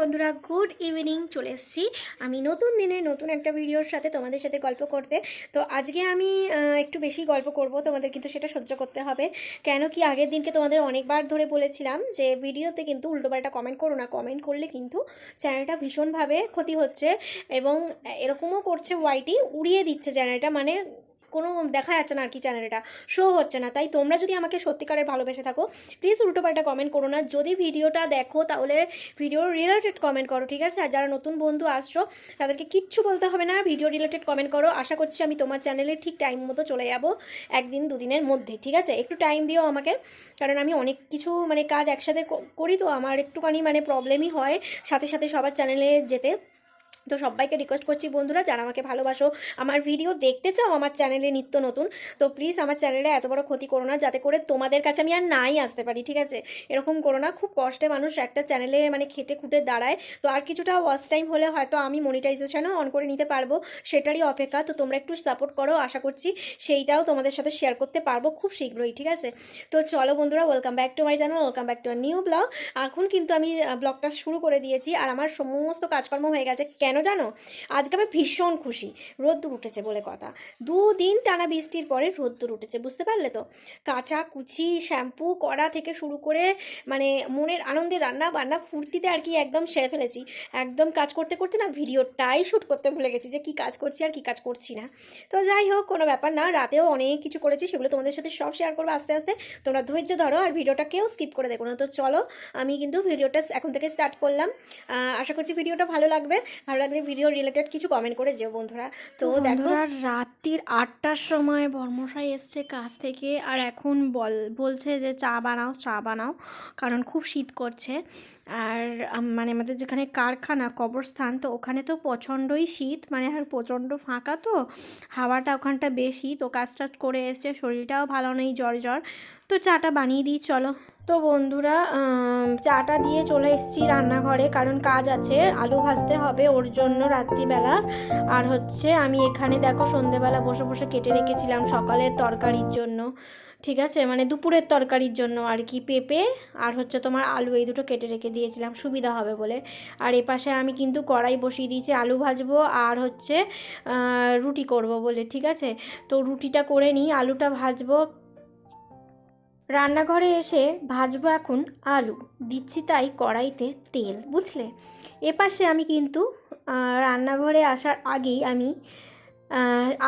বন্ধুরা good evening চলে এসেছি। আমি নতুন দিনে নতুন একটা ভিডিওর সাথে তোমাদের সাথে গল্প করতে। তো আজকে আমি একটু বেশি গল্প করব, তোমাদের কিন্তু সেটা সহ্য করতে হবে। কেন কি আগের দিনকে তোমাদের অনেকবার ধরে বলেছিলাম যে, ভিডিওতে কিন্তু উল্টোপাল্টা কমেন্ট করো না। কমেন্ট করলে কিন্তু চ্যানেলটা ভীষণভাবে ক্ষতি হচ্ছে এবং এরকমও করছে ওয়াইটি উড়িয়ে দিচ্ছে চ্যানেলটা মানে কোনো দেখা যাচ্ছে না আর কি চ্যানেলটা শো হচ্ছে না। তাই তোমরা যদি আমাকে সত্যিকারের ভালোবেসে থাকো প্লিজ উল্টোপাল্টা কমেন্ট করো না। যদি ভিডিওটা দেখো, তাহলে ভিডিও রিলেটেড কমেন্ট করো, ঠিক আছে? আর যারা নতুন বন্ধু আসছো, তাদেরকে কিচ্ছু বলতে হবে না। ভিডিও রিলেটেড কমেন্ট করো। আশা করছি আমি তোমার চ্যানেলে ঠিক টাইম মতো চলে যাব একদিন দুদিনের মধ্যে, ঠিক আছে? একটু টাইম দিও আমাকে, কারণ আমি অনেক কিছু মানে কাজ একসাথে করি তো। আমার একটুখানি মানে প্রবলেমই হয়। সাথে সাথে সবার চ্যানেলে যেতে। তো সবাইকে রিকোয়েস্ট করছি বন্ধুরা, যারা আমাকে ভালোবাসো, আমার ভিডিও দেখতে চাও, আমার চ্যানেলে নিত্য নতুন, তো প্লিজ আমার চ্যানেলে এত বড় ক্ষতি করো না, যাতে করে তোমাদের কাছে আমি আর নাই আসতে পারি, ঠিক আছে? এরকম করো না, খুব কষ্টে মানুষ একটা চ্যানেলে মানে খেটে খুঁটে দাঁড়ায়, তো আর কিছুটা ওয়াচ টাইম হলে হয়তো আমি মনিটাইজেশনও অন করে নিতে পারব, সেটারই অপেক্ষা, তো তোমরা একটু সাপোর্ট করো, আশা করছি সেইটাও তোমাদের সাথে শেয়ার করতে পারব খুব শীঘ্রই, ঠিক আছে? তো চলো বন্ধুরা welcome back to my channel welcome back to new blog এখন কিন্তু আমি ব্লগটা শুরু করে দিয়েছি, আর আমার সমস্ত কাজকর্ম হয়ে গেছে, কেন জানো? আজকে আমি ভীষণ খুশি। রোদ্দুর উঠেছে বলে কথা। দুদিন টানা বৃষ্টির পরে রোদ্দুর উঠেছে, বুঝতে পারলে তো? কাঁচা কুচি, শ্যাম্পু করা থেকে শুরু করে মানে মনের আনন্দে রান্না বান্না ফুর্তিতে আর কি একদম সেরে ফেলেছি। একদম কাজ করতে করতে না ভিডিওটাই শ্যুট করতে ভুলে গেছি যে কি কাজ করছি আর কি কাজ করছি না। তো যাই হোক, কোনো ব্যাপার না, রাতেও অনেক কিছু করেছি, সেগুলো তোমাদের সাথে সব শেয়ার করব আস্তে আস্তে। তোমরা ধৈর্য ধরো আর ভিডিওটা কেউ স্কিপ করে দেখো না। তো চলো, আমি কিন্তু ভিডিওটা এখন থেকে স্টার্ট করলাম। আশা করছি ভিডিওটা ভালো লাগবে। ভালো লাগলে ভিডিও রিলেটেড কিছু কমেন্ট করে যেও বন্ধুরা। তো দেখো। রাত্রির আটটার সময় বর্মশাই এসছে কাজ থেকে আর এখন বল বলছে যে চা বানাও চা বানাও কারণ খুব শীত করছে। আর মানে আমাদের যেখানে কারখানা কবরস্থান তো ওখানে তো প্রচণ্ডই শীত মানে আর প্রচণ্ড ফাঁকা তো হাওয়াটা ওখানটা বেশি তো কাজ টাজ করে এসছে শরীরটাও ভালো নেই জ্বর জ্বর তো চাটা বানিয়ে দিই চলো। তো বন্ধুরা চাটা দিয়ে চলে এসেছি রান্নাঘরে, কারণ কাজ আছে, আলু ভাজতে হবে ওর জন্য রাত্রিবেলা। আর হচ্ছে আমি এখানে দেখো সন্ধেবেলা বসে বসে কেটে রেখেছিলাম সকালের তরকারির জন্য, ঠিক আছে? মানে দুপুরের তরকারির জন্য আর কি, পেঁপে আর হচ্ছে তোমার আলু এই দুটো কেটে রেখে দিয়েছিলাম, সুবিধা হবে বলে। আর এপাশে আমি কিন্তু কড়াই বসিয়ে দিয়েছি আলু ভাজবো আর হচ্ছে রুটি করব বলে, ঠিক আছে? তো রুটিটা করে নিই, আলুটা ভাজবো রান্নাঘরে এসে ভাজবো এখন আলু। দিচ্ছি তাই কড়াইতে তেল, বুঝলে? এপাশে আমি কিন্তু রান্নাঘরে আসার আগেই আমি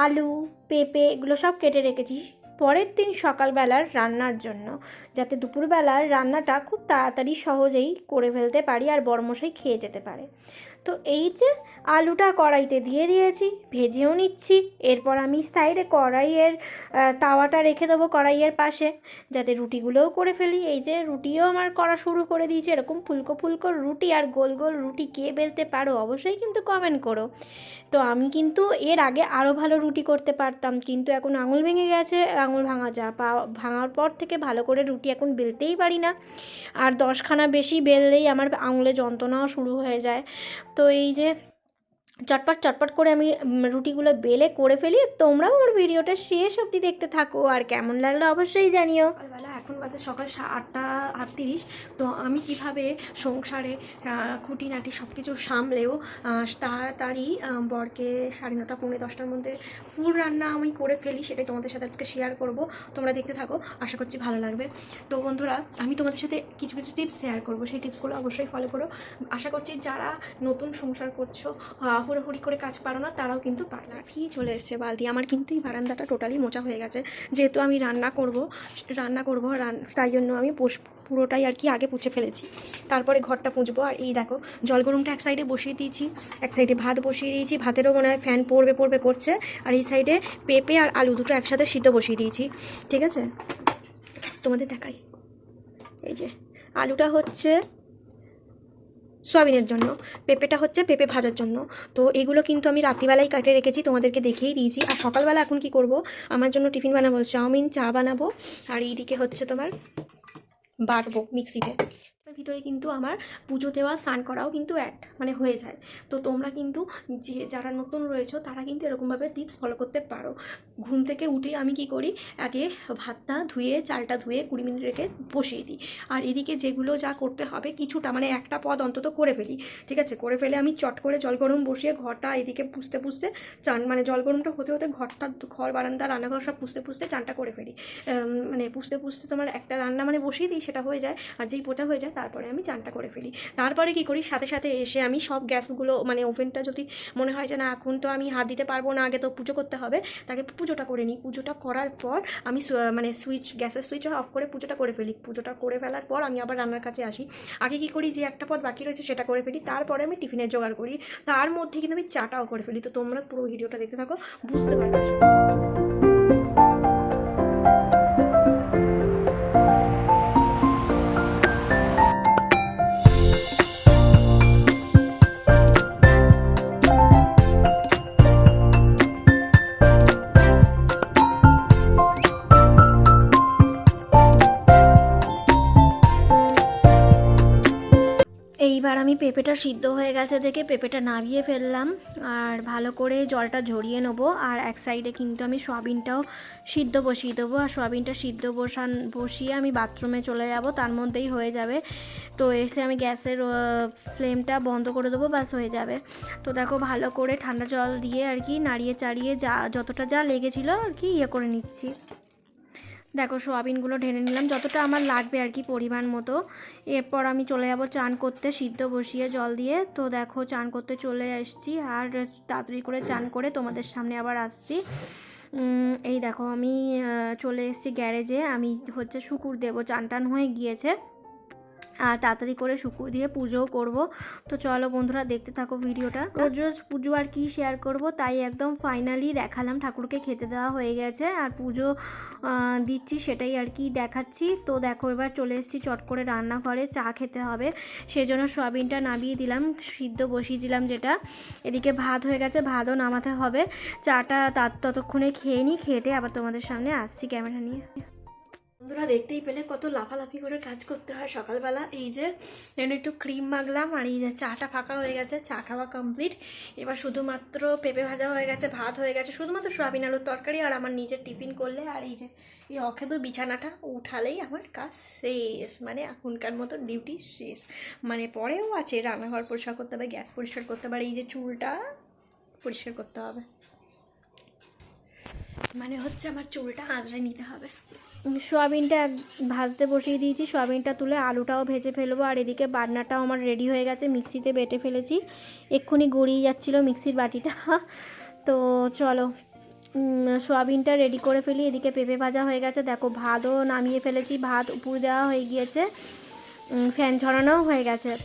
আলু, পেঁপে এগুলো সব কেটে রেখেছি পরের দিন সকালবেলার রান্নার জন্য, যাতে দুপুরবেলার রান্নাটা খুব তাড়াতাড়ি সহজেই করে ফেলতে পারি আর বরমশাই খেয়ে যেতে পারে। তো এই যে আলুটা কড়াইতে দিয়ে দিয়েছি, ভেজেও নিচ্ছি। এরপর আমি সাইডে কড়াইয়ের তাওয়াটা রেখে দেবো কড়াইয়ের পাশে, যাতে রুটিগুলোও করে ফেলি। এই যে রুটিও আমার করা শুরু করে দিয়েছে, এরকম ফুলকো ফুলকো রুটি আর গোল গোল রুটি কে বেলতে পারো অবশ্যই কিন্তু কমেন্ট করো। তো আমি কিন্তু এর আগে আরও ভালো রুটি করতে পারতাম, কিন্তু এখন আঙুল ভেঙে গেছে, আঙুল ভাঙা যা পা, ভাঙার পর থেকে ভালো করে রুটি এখন বেলতেই পারি না। আর দশখানা বেশি বেললেই আমার আঙুলে যন্ত্রণাও শুরু হয়ে যায়। তো এই যে চটপট চটপট করে আমি রুটিগুলো বেলে করে ফেলি। তোমরাও আমার ভিডিওটা শেষ অবধি দেখতে থাকো। আর কেমন লাগল অবশ্যই জানিও। সকালবেলা এখন বাজে সকাল আটটা আটত্রিশ। তো আমি কীভাবে সংসারে খুঁটিনাটি সব কিছু সামলেও তাড়াতাড়ি বরকে সাড়ে নটা, পৌনে দশটার মধ্যে ফুল রান্না আমি করে ফেলি, সেটাই তোমাদের সাথে আজকে শেয়ার করব। তোমরা দেখতে থাকো, আশা করছি ভালো লাগবে। তো বন্ধুরা, আমি তোমাদের সাথে কিছু কিছু টিপস শেয়ার করব। সেই টিপসগুলো অবশ্যই ফলো করো। আশা করছি যারা নতুন সংসার করছ হুড়োহুড়ি করে কাজ পারো না, তারাও কিন্তু পারলা কি চলে এসছে বালতি। আমার কিন্তু এই বারান্দাটা টোটালি মোচা হয়ে গেছে। যেহেতু আমি রান্না করব রান্না করব তাই জন্য আমি পোষ- পুরোটাই আর কি আগে পুছে ফেলেছি। তারপরে ঘরটা পুঁজবো। আর এই দেখো জল গরমটা এক সাইডে বসিয়ে দিয়েছি, এক সাইডে ভাত বসিয়ে দিয়েছি। ভাতেরও মনে হয় ফ্যান পড়বে পড়বে, করছে। আর এই সাইডে পেঁপে আর আলু দুটো একসাথে সিদ্ধ বসিয়ে দিয়েছি। ঠিক আছে? তোমাদের দেখাই। এই যে, আলুটা হচ্ছে সয়াবিনের জন্য। পেঁপেটা হচ্ছে পেঁপে ভাজার জন্য। তো এগুলো কিন্তু আমি রাত্রিবেলায় কাটে রেখেছি, তোমাদেরকে দেখেই দিয়েছি। আর সকালবেলা এখন কি করব? আমার জন্য টিফিন বানাবো, চাউমিন, চা বানাবো। আর এইদিকে হচ্ছে তোমার বাটবো মিক্সিতে। ভিতরে কিন্তু আমার পুজো দেওয়া, স্নান করাও কিন্তু অ্যাড মানে হয়ে যায়। তো তোমরা কিন্তু যে, যারা নতুন রয়েছো, তারা কিন্তু এরকমভাবে টিপস ফলো করতে পারো। ঘুম থেকে উঠে আমি কি করি? আগে ভাতটা ধুয়ে, চালটা ধুয়ে কুড়ি মিনিট রেখে বসিয়ে দিই। আর এদিকে যেগুলো যা করতে হবে, কিছুটা মানে একটা পদ অন্তত করে ফেলি, ঠিক আছে? করে ফেলে আমি চট করে জল গরম বসিয়ে ঘরটা এদিকে পুষতে পুষতে চান মানে জল গরমটা হতে হতে ঘরটা, ঘর, বারান্দা, রান্নাঘর সব পুষতে পুষতে চানটা করে ফেলি। মানে পুষতে পুষতে তোমার একটা রান্না মানে বসিয়ে দিই, সেটা হয়ে যায়। আর যেই পোচা হয়ে যায় তারপরে আমি চানটা করে ফেলি। তারপরে কি করি? সাথে সাথে এসে আমি সব গ্যাসগুলো মানে ওভেনটা যদি মনে হয় যে না, এখন তো আমি হাত দিতে পারব না, আগে তো পুজো করতে হবে, তাকে পুজোটা করে নিই। পুজোটা করার পর আমি মানে সুইচ, গ্যাসের সুইচ অফ করে পুজোটা করে ফেলি। পুজোটা করে ফেলার পর আমি আবার রান্নার কাছে আসি। আগে কি করি? যে একটা পদ বাকি রয়েছে সেটা করে ফেলি। তারপরে আমি টিফিনের জোগাড় করি। তার মধ্যে কিন্তু আমি চাটাও করে ফেলি। তো তোমরা পুরো ভিডিওটা দেখতে থাকো, বুঝতে পারবে। পেঁপেটা সিদ্ধ হয়ে গেছে দেখে পেঁপেটা নামিয়ে ফেললাম। আর ভালো করে জলটা ঝরিয়ে নেব। আর এক সাইডে কিন্তু আমি সয়াবিনটাও সিদ্ধ বসিয়ে দেবো। আর সয়াবিনটা সিদ্ধ বসান, বসিয়ে আমি বাথরুমে চলে যাব, তার মধ্যেই হয়ে যাবে। তো এসে আমি গ্যাসের ফ্লেমটা বন্ধ করে দেবো বাস হয়ে যাবে। তো দেখো ভালো করে ঠান্ডা জল দিয়ে আর কি নাড়িয়ে চাড়িয়ে যা, যতটা যা লেগেছিলো আর কি ইয়ে করে নিচ্ছি। দেখো সোয়াবিনগুলো ঢেলে নিলাম, যতটা আমার লাগবে আর কি পরিমাণ মতো। এরপর আমি চলে যাব চান করতে, সিদ্ধ বসিয়ে জল দিয়ে। তো দেখো চান করতে চলে এসেছি আর তাড়াতাড়ি করে চান করে তোমাদের সামনে আবার আসছি। এই দেখো আমি চলে এসেছি গ্যারেজে। আমি হচ্ছে শুকুর দেবো, চান টান হয়ে গিয়েছে। আর তাড়াতাড়ি করে শুকুর দিয়ে পুজোও করব। তো চলো বন্ধুরা, দেখতে থাকো ভিডিওটা। রোজ পুজো আর কি শেয়ার করব, তাই একদম ফাইনালি দেখালাম, ঠাকুরকে খেতে দেওয়া হয়ে গেছে। আর পুজো দিচ্ছি সেটাই আর কি দেখাচ্ছি। তো দেখো, এবার চলে এসেছি চট করে রান্নাঘরে, চা খেতে হবে। সেজন্য সয়াবিনটা নামিয়ে দিলাম, সিদ্ধ বসিয়ে দিলাম যেটা। এদিকে ভাত হয়ে গেছে, ভাতও নামাতে হবে। চাটা তার ততক্ষণে খেয়ে নিই খেটে আবার তোমাদের সামনে আসছি ক্যামেরা নিয়ে। বন্ধুরা দেখতেই পেলে কত লাফালাফি করে কাজ করতে হয় সকালবেলা। এই যে যেন একটু ক্রিম মাখলাম আর এই যে চাটা ফাঁকা হয়ে গেছে, চা খাওয়া কমপ্লিট এবার শুধুমাত্র পেঁপে ভাজা হয়ে গেছে, ভাত হয়ে গেছে, শুধুমাত্র সোয়াবিন আলুর তরকারি আর আমার নিজের টিফিন করলে। আর এই যে, এই অখেদু বিছানাটা উঠালেই আমার কাজ শেষ মানে এখনকার মতো ডিউটি শেষ। মানে পরেও আছে রান্নাঘর পরিষ্কার করতে হবে, গ্যাস পরিষ্কার করতে হবে, আর এই যে চুলটা পরিষ্কার করতে হবে। মানে হচ্ছে আমার চুলটা আঁচড়ে নিতে হবে। সোয়াবিনটা ভাজতে বসিয়ে দিয়েছি। সোয়াবিনটা তুলে আলুটাও ভেজে ফেলব। আর এদিকে বাটনাটাও আমার রেডি হয়ে গেছে। মিক্সিতে বেটে ফেলেছি। এক্ষুনি গড়িয়ে যাচ্ছিল মিক্সির বাটিটা। তো চলো সোয়াবিনটা রেডি করে ফেলি। এদিকে পেঁপে ভাজা হয়ে গেছে। দেখো, ভাতও নামিয়ে ফেলেছি। ভাত উপর দেওয়া হয়ে গিয়েছে। ফ্যান ঝরানোও হয়ে গেছে।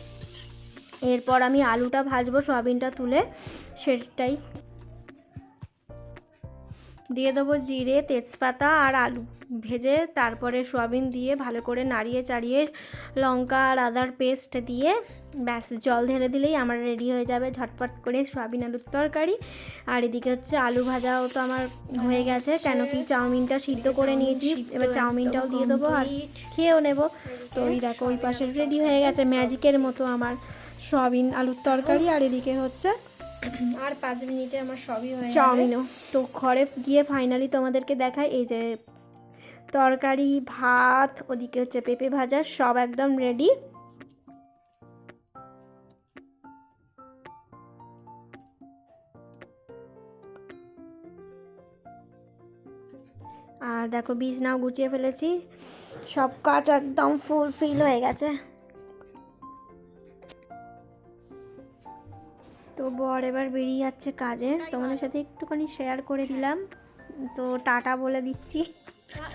এরপর আমি আলুটা ভাজবো, সোয়াবিনটা তুলে। সেটাই দিয়ে দেবো জিরে, তেজপাতা আর আলু ভেজে তারপরে সোয়াবিন দিয়ে ভালো করে নাড়িয়ে চাড়িয়ে লঙ্কা আর আদার পেস্ট দিয়ে ব্যাস, জল ঢেলে দিলেই আমার রেডি হয়ে যাবে ঝটপট করে সোয়াবিন আলুর তরকারি। আর এদিকে হচ্ছে আলু ভাজাও তো আমার হয়ে গেছে, কেন কি চাউমিনটা সিদ্ধ করে নিয়েছি, এবার চাউমিনটাও দিয়ে দেবো আর খেয়েও নেব। তো ওই দেখো, ওই পাশে রেডি হয়ে গেছে ম্যাজিকের মতো আমার সোয়াবিন আলুর তরকারি। আর এদিকে হচ্ছে আর পাঁচ মিনিটে আমার সবই হয়ে চাউমিনও তো ঘরে গিয়ে ফাইনালি তোমাদেরকে দেখাই এই যে তরকারি ভাত ওদিকে হচ্ছে পেঁপে ভাজা সব একদম রেডি আর দেখো বীজ নাও গুছিয়ে ফেলেছি। সব কাজ একদম ফুল ফিল হয়ে গেছে। বর এবার বেরিয়ে যাচ্ছে কাজে। তোমাদের সাথে একটুখানি শেয়ার করে দিলাম। তো টাটা বলে দিচ্ছি।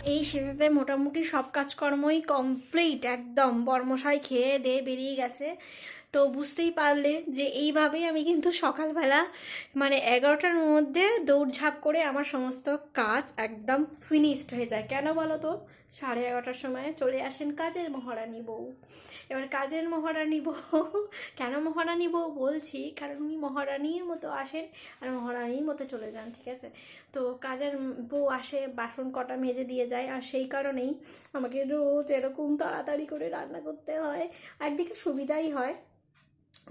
এই শীতেতে মোটামুটি সব কাজকর্মই কমপ্লিট একদম। বর্মশাই খেয়ে দিয়ে বেরিয়ে গেছে। তো বুঝতেই পারলে যে এইভাবেই আমি কিন্তু সকালবেলা মানে এগারোটার মধ্যে দৌড়ঝাঁপ করে আমার সমস্ত কাজ একদম ফিনিশড হয়ে যায়। কেন বলো তো? সাড়ে এগারোটার সময় চলে আসেন কাজের মহারানী বউ। এবার কাজের মহারানী বউ, কেন মহারানী বউ বলছি? কারণ উনি মহারানীর মতো আসেন আর মহারানীর মতো চলে যান, ঠিক আছে? তো কাজের বউ আসে, বাসন কটা মেজে দিয়ে যায় আর সেই কারণেই আমাকে রোজ এরকম তাড়াতাড়ি করে রান্না করতে হয়। একদিকে সুবিধাই হয়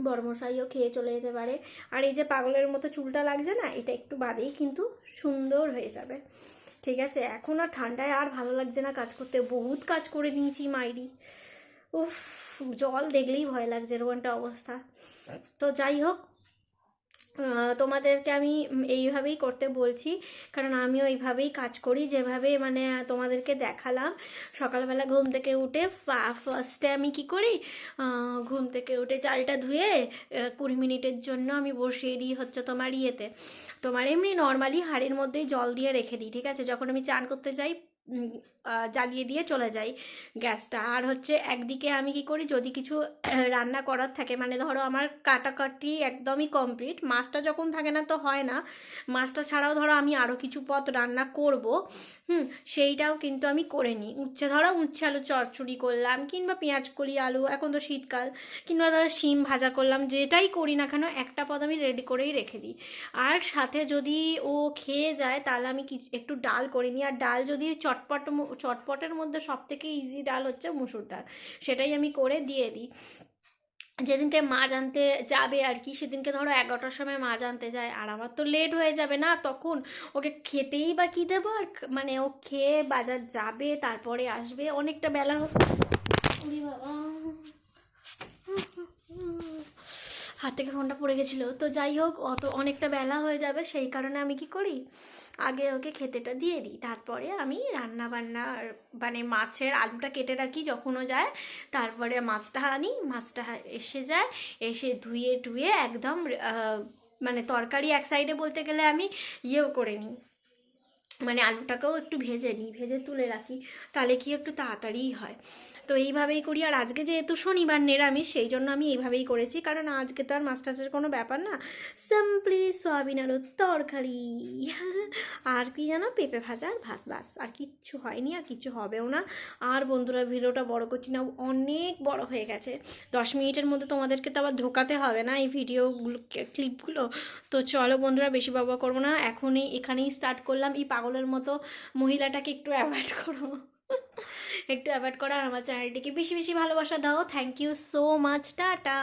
বড়মশাইও খেয়ে চলে যেতে পারে। আর এই যে পাগলের মতো চুলটা লাগছে না, এটা একটু বাদেই কিন্তু সুন্দর হয়ে যাবে। ঠিক আছে, এখন আর ঠান্ডায় আর ভালো লাগছে না কাজ করতে। বহুত কাজ করে নিয়েছি মাইরি। উফ, জল দেখলেই ভয় লাগছে এরকম একটা অবস্থা। তো যাই হোক তোমাদেরকে আমি এইভাবেই করতে বলছি। কারণ আমিও এইভাবেই কাজ করি, যেভাবে মানে তোমাদেরকে দেখালাম। সকালবেলা ঘুম থেকে উঠে ফার্স্টে আমি কি করি? ঘুম থেকে উঠে চালটা ধুয়ে কুড়ি মিনিটের জন্য আমি বসিয়ে দিই হচ্ছে তোমার ইয়েতে। তোমার এমনি নর্মালি হাঁড়ির মধ্যেই জল দিয়ে রেখে দিই, ঠিক আছে? যখন আমি চান করতে যাই জ্বালিয়ে দিয়ে চলে যাই গ্যাসটা। আর হচ্ছে একদিকে আমি কি করি, যদি কিছু রান্না করার থাকে মানে ধরো আমার কাটাকাটি একদমই কমপ্লিট মাছটা যখন থাকে না তো হয় না। মাছটা ছাড়াও ধরো আমি আরও কিছু পদ রান্না করব, হুম, সেইটাও কিন্তু আমি করে নিই। উচ্ছে, ধরো উচ্ছে আলু চচ্চড়ি করলাম, কিংবা পেঁয়াজ কলি আলু, এখন তো শীতকাল, কিংবা ধরো শিম ভাজা করলাম, যেটাই করি না কেন, একটা পদ আমি রেডি করেই রেখে দিই। আর সাথে যদি ও খেয়ে যায়, তাহলে আমি একটু ডাল করে নিই। আর ডাল যদি চটপট চটপটের মধ্যে সব থেকে ইজি ডাল হচ্ছে মুসুর ডাল। সেটাই আমি করে দিয়ে দিই। যেদিনকে মাছ আনতে যাবে আর কি, সেদিনকে ধরো এগারোটার সময় মাছ আনতে যায়, আর আমার তো লেট হয়ে যাবে না, তখন ওকে খেতেই বা কী দেবো? আর মানে ও খেয়ে বাজার যাবে, তারপরে আসবে, অনেকটা বেলা হচ্ছে বাবা। হাত থেকে ফোনটা পড়ে গেছিল। তো যাই হোক, অত অনেকটা বেলা হয়ে যাবে, সেই কারণে আমি কি করি? আগে ওকে খেতেটা দিয়ে দিই। তারপরে আমি রান্না বান্না মানে মাছের আলুটা কেটে রাখি যখনও যায়। তারপরে মাছটা আনি, মাছটা এসে যায়, এসে ধুয়ে টুয়ে একদম মানে তরকারি এক সাইডে বলতে গেলে আমি ইয়েও করে নিই। মানে আলুটাকেও একটু ভেজে নিই, ভেজে তুলে রাখি, তাহলে কি একটু তাড়াতাড়িই হয়। তো এইভাবেই করি, আর আজকে যেহেতু শনিবার নিরামিষ, সেই জন্য আমি এইভাবেই করেছি, কারণ আজকে তো আর মাছ টাছের কোনো ব্যাপার না। সিম্পলি সোয়াবিন আলুর তরকারি। আর কি জানো, পেঁপে ভাজা আর ভাত বাস আর কিচ্ছু হয়নি, আর কিছু হবেও না। আর বন্ধুরা, ভিডিওটা বড় করছি না, অনেক বড় হয়ে গেছে। দশ মিনিটের মধ্যে তোমাদেরকে তো আবার ঢোকাতে হবে না এই ভিডিওগুলো ক্লিপগুলো তো চলো বন্ধুরা, বেশি বাবা করব না, এখনই, এখানেই স্টার্ট করলাম, এই পাগলের মতো মহিলাটাকে একটু অ্যাভয়েড করো। একটু অ্যাভয়েড করো আর আমার চ্যানেলটিকে বেশি বেশি ভালোবাসা দাও। Thank you so much tata.